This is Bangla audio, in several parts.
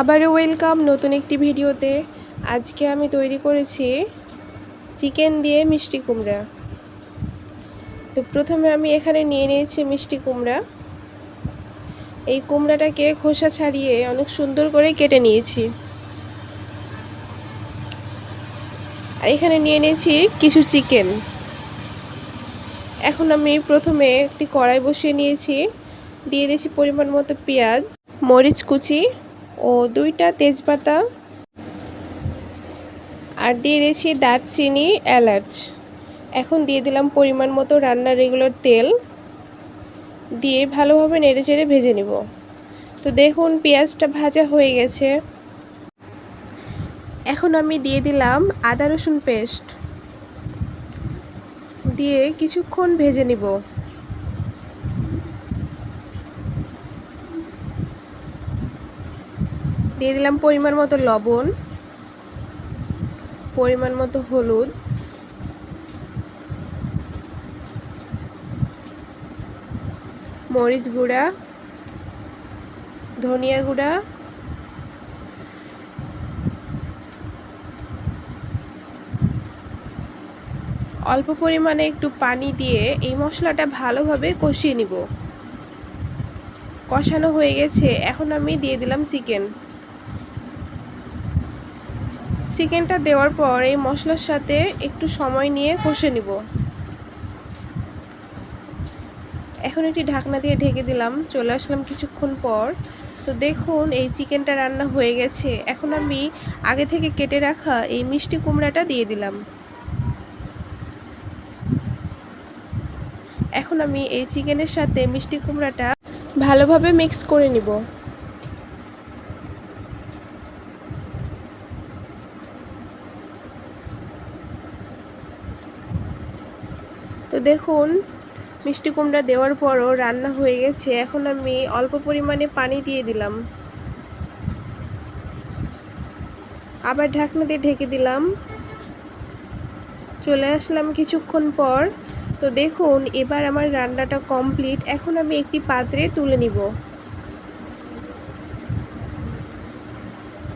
আবারও ওয়েলকাম নতুন একটি ভিডিওতে। আজকে আমি তৈরি করেছি চিকেন দিয়ে মিষ্টি কুমড়া। তো প্রথমে আমি এখানে নিয়ে নিয়েছি মিষ্টি কুমড়া। এই কুমড়াটাকে খোসা ছাড়িয়ে অনেক সুন্দর করে কেটে নিয়েছি। আর এখানে নিয়ে নিয়েছি কিছু চিকেন। এখন আমি প্রথমে একটি কড়াই বসিয়ে নিয়েছি। দিয়ে দিয়েছি পরিমাণ মতো পেঁয়াজ, মরিচ কুচি ও দুইটা তেজপাতা আর দিয়ে দিয়েছি দারচিনি, এলাচ। এখন দিয়ে দিলাম পরিমাণ মতো রান্নার রেগুলার তেল। দিয়ে ভালোভাবে নেড়ে চেড়ে ভেজে নিব। তো দেখুন পেঁয়াজটা ভাজা হয়ে গেছে। এখন আমি দিয়ে দিলাম আদা রসুন পেস্ট। দিয়ে কিছুক্ষণ ভেজে নিব। দিয়ে দিলাম পরিমাণ মতো লবণ, পরিমাণ মতো হলুদ, মরিচ গুঁড়া, ধনিয়া গুঁড়া, অল্প পরিমাণে একটু পানি দিয়ে এই মশলাটা ভালোভাবে কষিয়ে নিব। কষানো হয়ে গেছে, এখন আমি দিয়ে দিলাম চিকেন। চিকেনটা দেওয়ার পর এই মশলার সাথে একটু সময় নিয়ে কষে নিব। এখন একটি ঢাকনা দিয়ে ঢেকে দিলাম, চলে আসলাম কিছুক্ষণ পর। তো দেখুন, এই চিকেনটা রান্না হয়ে গেছে। এখন আমি আগে থেকে কেটে রাখা এই মিষ্টি কুমড়াটা দিয়ে দিলাম। এখন আমি এই চিকেনের সাথে মিষ্টি কুমড়াটা ভালোভাবে মিক্স করে নিব। তো দেখুন, মিষ্টি কুমড়া দেওয়ার পরও রান্না হয়ে গেছে। এখন আমি অল্প পরিমাণে পানি দিয়ে দিলাম। আবার ঢাকনা দিয়ে ঢেকে দিলাম। চলে আসলাম কিছুক্ষণ পর। তো দেখুন, এবার আমার রান্নাটা কমপ্লিট। এখন আমি একটি পাত্রে তুলে নিব।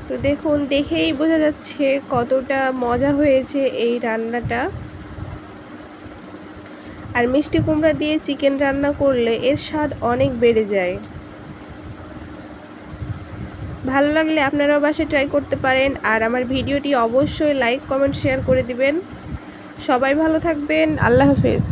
তো দেখুন, দেখেই বোঝা যাচ্ছে কতটা মজা হয়েছে এই রান্নাটা। আর মিষ্টি কুমড়া দিয়ে চিকেন রান্না করলে এর স্বাদ অনেক বেড়ে যায়। ভালো লাগলে আপনারাও বাসে ট্রাই করতে পারেন আর আমার ভিডিওটি অবশ্যই লাইক কমেন্ট শেয়ার করে দিবেন। সবাই ভালো থাকবেন। আল্লাহ হাফেজ।